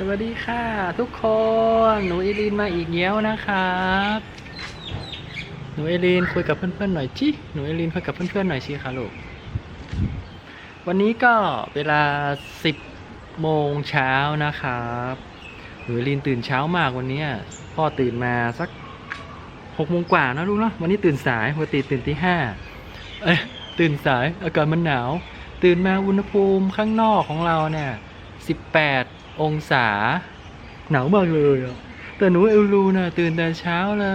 สวัสดีค่ะ ทุกคนหนูเอลีนมาอีกแล้วนะครับ หนูเอลีนคุยกับเพื่อนๆหน่อยจิหนูเอลีนคุยกับเพื่อนๆหน่อยสิคะลูกวันนี้ก็เวลา 10โมงเช้านะครับหนูเอลีนตื่นเช้ามากวันนี้พ่อตื่นมาสัก6โมงกว่านะลูกเนาะวันนี้ตื่นสายปกติตื่นตีห้าเอ้ยตื่นสายอากาศมันหนาว ตื่นมาอุณหภูมิข้างนอกของเราเนี่ย18 องศา หนาวมากเลยอะแต่หนูเอลลูนะตื่นแต่เช้าเล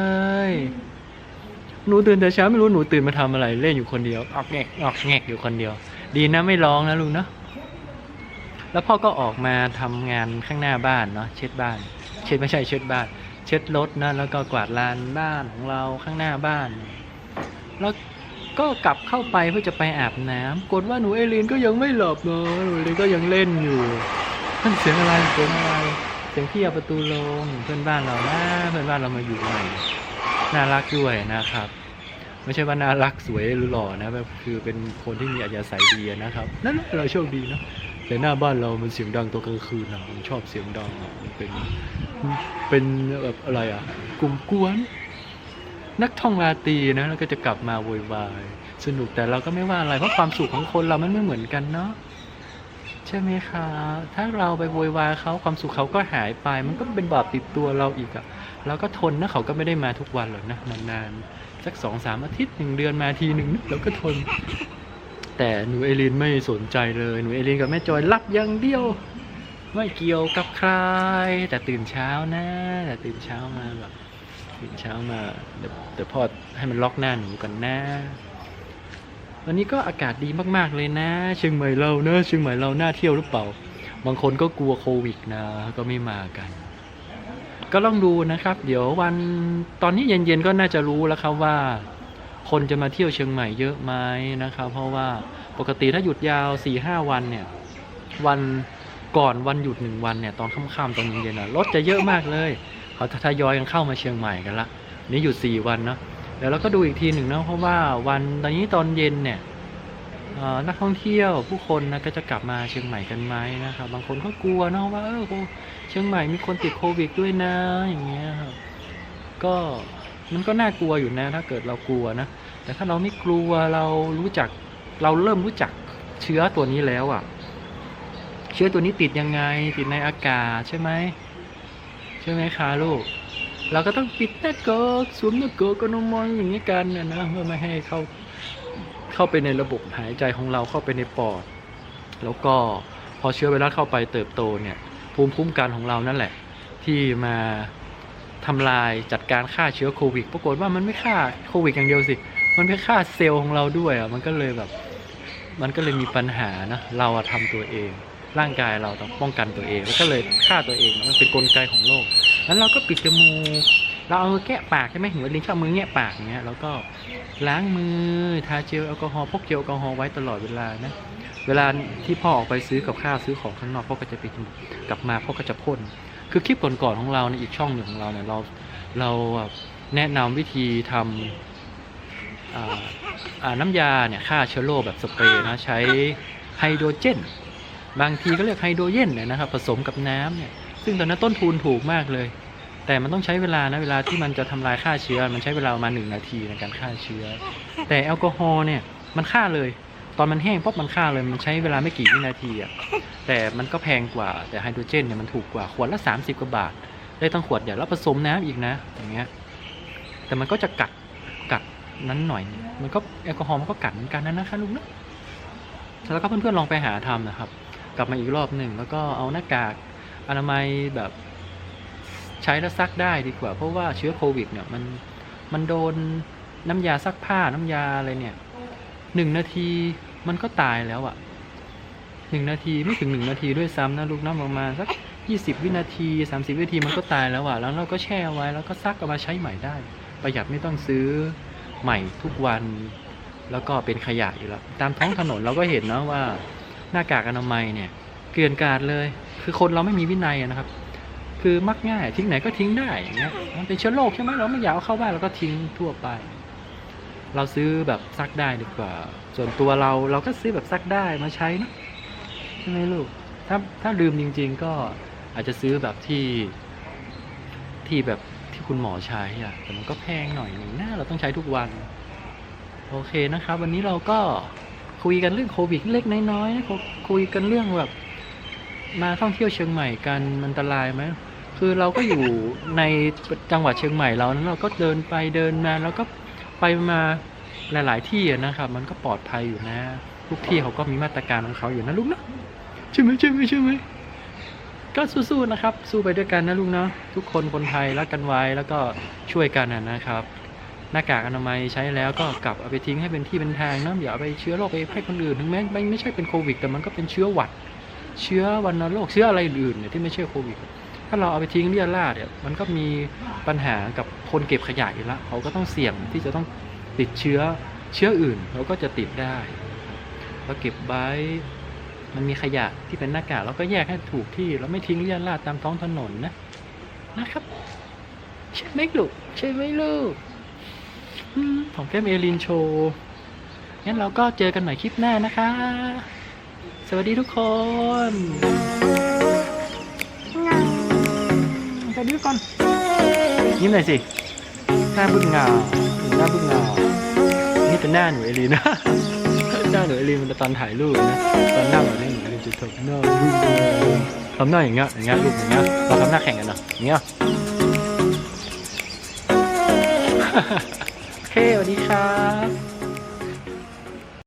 ย หนูตื่นแต่เช้าไม่รู้หนูตื่นมาทำอะไร เล่นอยู่คนเดียว ออกแงกออกแงกอยู่คนเดียว ดีนะไม่ร้องนะลุงเนาะแล้วพ่อก็ออกมาทำงานข้างหน้าบ้านเนาะเช็ดบ้าน เช็ดไม่ใช่เช็ดบ้าน เช็ดรถนะแล้วก็กวาดลานบ้านของเราข้างหน้าบ้าน แล้วก็กลับเข้าไปเพื่อจะไปอาบน้ำกดว่าหนูเอลีนก็ยังไม่หลับเนาะหนูเอลีนก็ยังเล่นอยู่ นั่นเสียงอะไรเสียงอะไรเสียงพี่เอาประตูลงเพื่อนบ้านเรานะเพื่อนบ้านเรามาอยู่ใหม่น่ารักด้วยนะครับ ไม่ใช่ว่าน่ารักสวยหรือหล่อนะแบบคือเป็นคนที่มีอัธยาศัยดีนะครับ นั่นเราโชคดีนะแต่หน้าบ้านเรามันเสียงดังตัวกลางคืนนะผมชอบเสียงดังมันเป็นเป็นแบบอะไรอะกลุ่มกวน นักท่องราตรีนะแล้วก็จะกลับมาโวยวายสนุกแต่เราก็ไม่ว่าอะไรเพราะความสุขของคนเรามันไม่เหมือนกันเนาะ ช่ไหมคะถ้าเราไปโวยวายเขาความสุขเขาก็หายไป มันก็เป็นบาปติดตัวเราอีกอะเราก็ทนนะเขาก็ไม่ได้มาทุกวันหรอกนะนานๆสักสองสามอาทิตย์หนึ่งเดือนมาทีหนึ่งนะเราก็ทน แต่หนูเอลินไม่สนใจเลยหนูเอลินกับแม่จอยรับอย่างเดียวไม่เกี่ยวกับใคร แต่ตื่นเช้านะ แต่ตื่นเช้ามาแบบตื่นเช้ามาเดี๋ยวเดี๋ยวพ่อให้มันล็อกหน้าหนูก่อนนะ วันนี้ก็อากาศดีมากๆเลยนะ เชียงใหม่เราเนอะเชียงใหม่เราน่าเที่ยวหรือเปล่า บางคนก็กลัวโควิดนะก็ไม่มากัน ก็ลองดูนะครับ เดี๋ยววันตอนนี้เย็นๆก็น่าจะรู้แล้วครับว่า คนจะมาเที่ยวเชียงใหม่เยอะไหมนะครับ เพราะว่าปกติถ้าหยุดยาว4ี่ห้าวันเนี่ย วันก่อนวันหยุดหนึ่งวันเนี่ยตอนค่ำๆตอนเย็นๆนะรถจะเยอะมากเลย เขาทยอยกันเข้ามาเชียงใหม่กันละนี่หยุดสี่วันเนาะ ดี๋ยวเราก็ดูอีกทีหนึ่งนะเพราะว่าวันตอนนี้ตอนเย็นเนี่ยนักท่องเที่ยวผู้คนนะก็จะกลับมาเชียงใหม่กันไหมนะครับบางคนก็กลัวเนาะว่าเออโคเชียงใหม่มีคนติดโควิดด้วยนะอย่างเงี้ยครับก็มันก็น่ากลัวอยู่นะ ถ้าเกิดเรากลัวนะ แต่ถ้าเราไม่กลัวเรารู้จักเราเริ่มรู้จักเชื้อตัวนี้แล้วอะ่ะ เชื้อตัวนี้ติดยังไงติดในอากาศใช่ไหมใช่ไหมคะลูก เราก็ต้องปิดหน้ากากสวมหน้ากากอนามัยอย่างนี้กันนะนะเพื่อไม่ให้เขาเข้าไปในระบบหายใจของเราเข้าไปในปอด แล้วก็พอเชื้อไวรัสเข้าไปเติบโตเนี่ยภูมิคุ้มกันของเรานั่นแหละ ที่มาทำลายจัดการฆ่าเชื้อโควิด ปรากฏว่ามันไม่ฆ่าโควิดอย่างเดียวสิ มันไปฆ่าเซลล์ของเราด้วยอะมันก็เลยแบบ มันก็เลยมีปัญหานะเราอะทำตัวเอง ร่างกายเราต้องป้องกันตัวเอง แล้วก็เลยฆ่าตัวเองมันเป็นกลไกของโลก แล้วเราก็ปิดจมูก เราเอามือแกะปากใช่ไหมหัวลิ้นชอบมือแงะปากอย่างเงี้ย แล้วก็ล้างมือ ทาเจลแอลกอฮอล์ พกเจลแอลกอฮอล์ไว้ตลอดเวลานะ เวลาที่พ่อออกไปซื้อกับข้าวซื้อของข้างนอกพ่อก็จะปิดจมูก กลับมาพ่อก็จะพ่น คือคลิปก่อนๆของเราในอีกช่องหนึ่งของเราเนี่ยเราเราแนะนำวิธีทำอ่าอ่าน้ำยาเนี่ยฆ่าเชื้อโรคแบบสเปรย์นะใช้ไฮโดรเจน บางทีก็เรียกไฮโดรเจนเนี่ยนะครับผสมกับน้ำเนี่ย ซึ่งตอนนั้นต้นทุนถูกมากเลย แต่มันต้องใช้เวลานะเวลาที่มันจะทำลายฆ่าเชื้อ มันใช้เวลาประมาณหนึ่งนาทีในการฆ่าเชื้อ แต่แอลกอฮอล์เนี่ยมันฆ่าเลย ตอนมันแห้งปุ๊บมันฆ่าเลยมันใช้เวลาไม่กี่วินาทีอะแต่มันก็แพงกว่าแต่ไฮโดรเจนเนี่ยมันถูกกว่าขวดละ 30กว่าบาท ได้ตั้งขวดใหญ่แล้วผสมน้ำอีกนะอย่างเงี้ยแต่มันก็จะกัดกัดนั้นหน่อย มันก็แอลกอฮอล์มันก็กัดเหมือนกันนะนะคะลุงนะแล้วก็เพื่อนๆลองไปหาทำนะครับ กลับมาอีกรอบหนึ่งแล้วก็เอาหน้ากาก อนามัยแบบใช้แล้วซักได้ดีกว่า เพราะว่าเชื้อโควิด เนี่ยมันมันโดนน้ำยาซักผ้าน้ำยาอะไรเนี่ยหนึ่งนาทีมันก็ตายแล้วอะ่ะหนึ่งนาทีไม่ถึงหนึ่งนาทีด้วยซ้ำนะลูกน้ำประมาณสักยี่สิบวินาทีสามสิบวินาทีมันก็ตายแล้วอะ่ะ แล้วเราก็แช่ไว้แล้วก็ซักเอามาใช้ใหม่ได้ ประหยัดไม่ต้องซื้อใหม่ทุกวัน แล้วก็เป็นขยะอยู่แล้ว ตามท้องถนนเราก็เห็นนะว่าหน้ากากอนามัยเนี่ย เกลื่อนกาดเลย คือคนเราไม่มีวินัยนะครับ คือมักง่ายทิ้งไหนก็ทิ้งได้อย่างเงี้ยมันเป็นเชื้อโรคใช่ไหมเราไม่อยากเอาเข้าบ้านเราก็ทิ้งทั่วไป เราซื้อแบบซักได้ดีกว่า ส่วนตัวเราเราก็ซื้อแบบซักได้มาใช้นะใช่ไหมลูกถ้าถ้าลืมจริง ๆ ก็อาจจะซื้อแบบที่ที่แบบที่คุณหมอใช้อะแต่มันก็แพงหน่อยหนึ่งนะเราต้องใช้ทุกวัน โอเคนะครับ วันนี้เราก็คุยกันเรื่องโควิดเล็กน้อยๆนะคุยกันเรื่องแบบ มาท่องเที่ยวเชียงใหม่กันมันอันตรายไหมคือเราก็อยู่ ในจังหวัดเชียงใหม่เรานั้นเราก็เดินไปเดินมาแล้วก็ไปมาหลาย ๆ ที่อะนะครับ มันก็ปลอดภัยอยู่นะ ทุกที่เขาก็มีมาตรการของเขาอยู่นะลูกนะใช่ไหมใช่ไหมใช่ไหมก็สู้ๆนะครับ สู้ไปด้วยกันนะลูกเนาะทุกคนคนไทยรักกันไว้แล้วก็ช่วยกันนะนะครับ หน้ากากอนามัยใช้แล้วก็กลับเอาไปทิ้งให้เป็นที่เป็นทางนะอย่าเอาไปเชื้อโรคไปให้คนอื่นถึงแม้ไม่ไม่ใช่เป็นโควิด แต่มันก็เป็นเชื้อหวัด เชื้อวัณโรคเชื้ออะไรอื่นเนี่ยที่ไม่ใช่โควิด ถ้าเราเอาไปทิ้งเลี่ยราดเนี่ยมันก็มีปัญหากับคนเก็บขยะอยู่แล้วเขาก็ต้องเสี่ยงที่จะต้องติดเชื้อเชื้ออื่นเราก็จะติดได้เราเก็บไว้มันมีขยะที่เป็นหน้ากากเราก็แยกให้ถูกที่เราไม่ทิ้งเลี่ยราดตามท้องถนนนะนะครับใช่ไหมลูกใช่ไหมลูกของแก้มเอลินโชว์งั้นเราก็เจอกันใหม่คลิปหน้านะคะ สวัสดีทุกคน สวัสดีทุกคน ยิ้มหน่อยสิ หน้าบึ้งเงาหน้าบึ้งเงานี่เป็นหน้าหนูเอลีนนะหน้าหนูเอลีนมันตอนถ่ายรูปนะ ตอนหน้าหนูเนี่ยหนูเอลีนจะทำหน้าบึ้งเงาทำหน้าอย่างเงี้ย อย่างเงี้ยลูกอย่างเงี้ย เราทำหน้าแข่งกันเนาะอย่างเงี้ยโอเคสวัสดีครับ